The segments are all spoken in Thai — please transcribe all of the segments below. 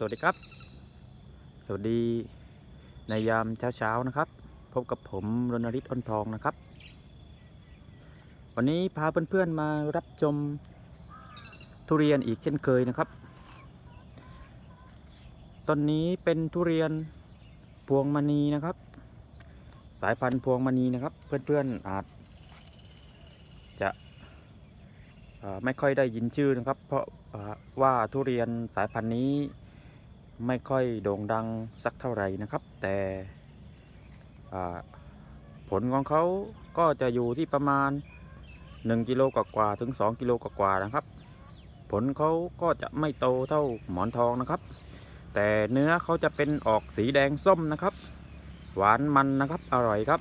สวัสดีครับ สวัสดีในยามเช้าๆนะครับ พบกับผมรณฤทธิ์อ้นทองนะครับ วันนี้พาเพื่อนๆมารับชมทุเรียนอีกเช่นเคยนะครับต้นนี้เป็นทุเรียนพวงมณีนะครับ สายพันธุ์พวงมณีนะครับ เพื่อนๆอาจจะไม่ค่อยได้ยินชื่อนะครับ เพราะว่าทุเรียนสายพันธุ์นี้ ไม่ค่อยโด่งดังสักเท่าไหร่นะครับ แต่ผลของเขาก็จะอยู่ที่ประมาณ 1กิโลกว่าๆถึง 2 กิโลกว่าๆนะครับ ผลเขาก็จะไม่โตเท่าหมอนทองนะครับ แต่เนื้อเขาจะเป็นออกสีแดงส้มนะครับ หวานมันนะครับอร่อยครับ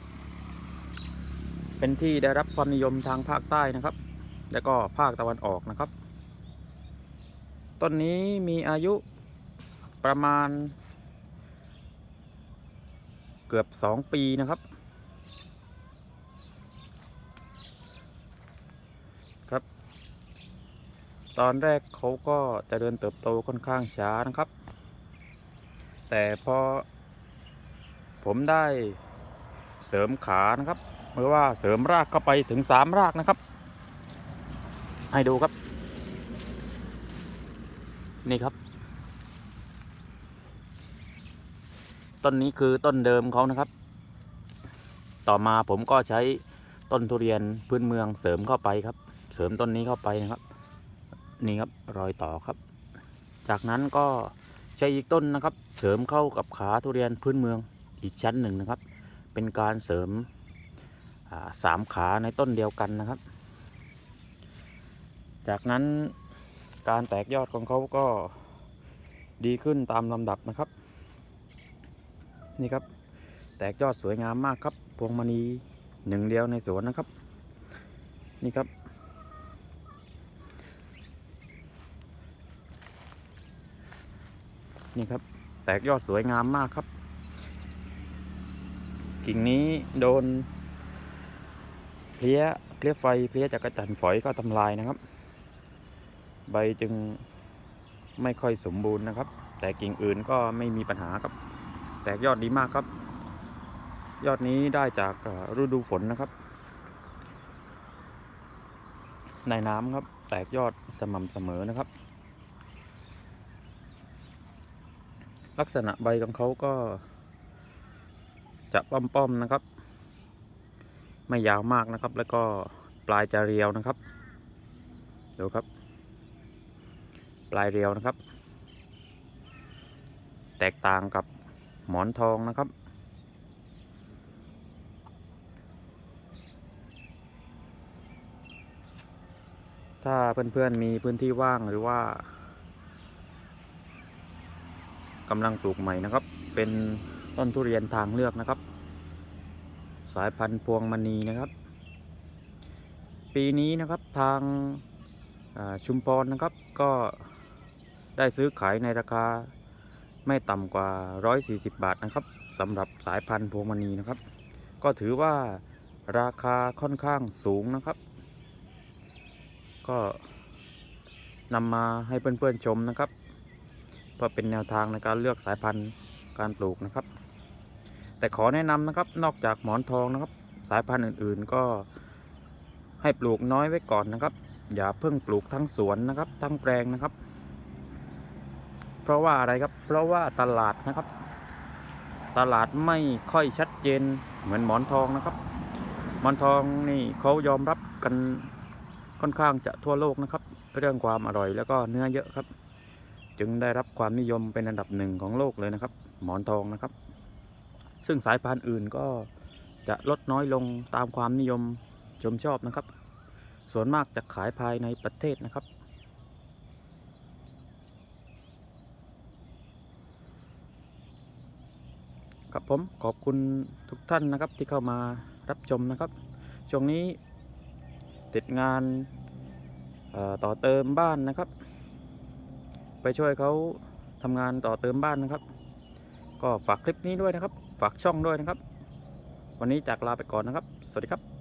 เป็นที่ได้รับความนิยมทางภาคใต้นะครับ แล้วก็ภาคตะวันออกนะครับ ต้นนี้มีอายุ ประมาณ เกือบสองปีนะครับ ครับ ตอนแรกเขาก็จะเดินเติบโตค่อนข้างช้านะครับ แต่พอ ผมได้เสริมขานะครับเมื่อว่าเสริมรากเข้าไปถึงสามรากนะครับ ให้ดูครับ นี่ครับ ต้นนี้คือต้นเดิมเขานะครับ ต่อมาผมก็ใช้ต้นทุเรียนพื้นเมืองเสริมเข้าไปครับ เสริมต้นนี้เข้าไปนะครับ นี่ครับรอยต่อครับ จากนั้นก็ใช้อีกต้นนะครับ เสริมเข้ากับขาทุเรียนพื้นเมืองอีกชั้นหนึ่งนะครับ เป็นการเสริมสามขาในต้นเดียวกันนะครับ จากนั้นการแตกยอดของเขาก็ดีขึ้นตามลำดับนะครับ นี่ครับ แตกยอดสวยงามมากครับ พวงมณีหนึ่งเดียวในสวนนะครับ นี่ครับ นี่ครับ แตกยอดสวยงามมากครับ กิ่งนี้โดน เพลี้ยเพลี้ยไฟเพลี้ยจักรจันฝอยก็ทำลายนะครับ ใบจึงไม่ค่อยสมบูรณ์นะครับ แต่กิ่งอื่นก็ไม่มีปัญหาครับ ตกยอดดีมากครับ ยอดนี้ได้จากฤดูฝนนะครับ ในน้ำครับ แตกยอดสม่ำเสมอนะครับ ลักษณะใบของเขาก็จะป้อมๆนะครับ ไม่ยาวมากนะครับ แล้วก็ปลายจะเรียวนะครับดูครับ ปลายเรียวนะครับ แตกต่างกับ หมอนทองนะครับ ถ้าเพื่อนๆมีพื้นที่ว่างหรือว่ากำลังปลูกใหม่นะครับ เป็นต้นทุเรียนทางเลือกนะครับ สายพันธุ์พวงมณีนะครับ ปีนี้นะครับทางาชุมพรนะครับก็ได้ซื้อขายในราคา ไม่ต่ำกว่า 140 บาทนะครับสำหรับสายพันธุ์พวงมณีนะครับ ก็ถือว่าราคาค่อนข้างสูงนะครับ ก็นำมาให้เพื่อนๆชมนะครับ เพื่อเป็นแนวทางในการเลือกสายพันธุ์การปลูกนะครับ แต่ขอแนะนำนะครับนอกจากหมอนทองนะครับ สายพันธุ์อื่นๆก็ให้ปลูกน้อยไว้ก่อนนะครับ อย่าเพิ่งปลูกทั้งสวนนะครับ ทั้งแปลงนะครับ เพราะว่าอะไรครับ เพราะว่าตลาดนะครับ ตลาดไม่ค่อยชัดเจนเหมือนหมอนทองนะครับ หมอนทองนี่เขายอมรับกันค่อนข้างจะทั่วโลกนะครับ เรื่องความอร่อยแล้วก็เนื้อเยอะครับ จึงได้รับความนิยมเป็นอันดับหนึ่งของโลกเลยนะครับ หมอนทองนะครับ ซึ่งสายพันธุ์อื่นก็จะลดน้อยลงตามความนิยมชมชอบนะครับ ส่วนมากจะขายภายในประเทศนะครับ ครับผมขอบคุณทุกท่านนะครับที่เข้ามารับชมนะครับ ช่วงนี้ติดงานต่อเติมบ้านนะครับ ไปช่วยเขาทำงานต่อเติมบ้านนะครับ ก็ฝากคลิปนี้ด้วยนะครับ ฝากช่องด้วยนะครับ วันนี้จากลาไปก่อนนะครับ สวัสดีครับ